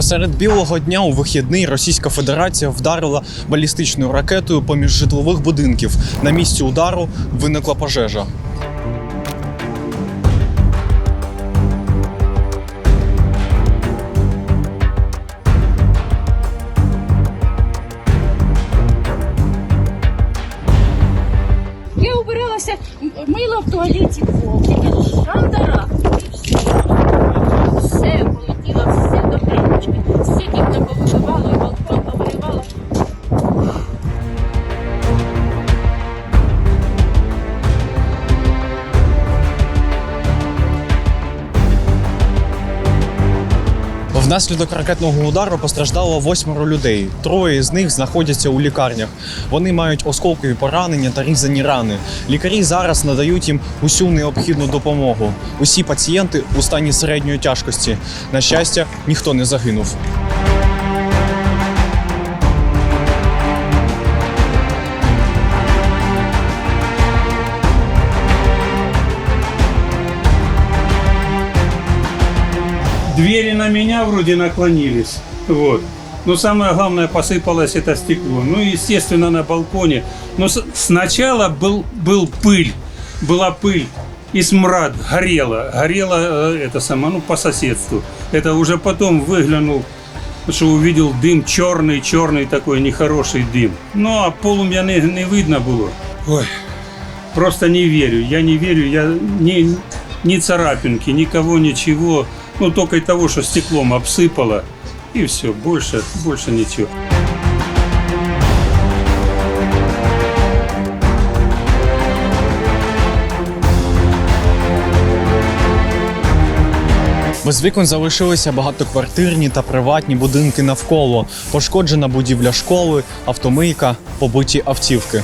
Серед білого дня у вихідний Російська Федерація вдарила балістичною ракетою поміж житлових будинків. На місці удару виникла пожежа. Я убиралася, м- мила в туалеті пол, Внаслідок ракетного удару постраждало восьмеро людей. Троє з них знаходяться у лікарнях. Вони мають осколкові поранення та різані рани. Лікарі зараз надають їм усю необхідну допомогу. Усі пацієнти у стані середньої тяжкості. На щастя, ніхто не загинув. Двери на меня вроде наклонились. Вот. Но самое главное, посыпалось это стекло. Ну, естественно, на балконе. Но сначала был, был пыль, была пыль и смрад, горело. Горело э, это само, ну, по соседству. Это уже потом выглянул, что увидел дым черный, черный такой нехороший дым. Ну, а полум'я не, не видно было. Ой, просто не верю. Я не верю, я ни, ни царапинки, никого, ничего. Ну, только и того, что стеклом обсыпало. И все, больше, больше ничего. Без вікон залишилися багатоквартирні та приватні будинки навколо. Пошкоджена будівля школи, автомийка, побиті автівки.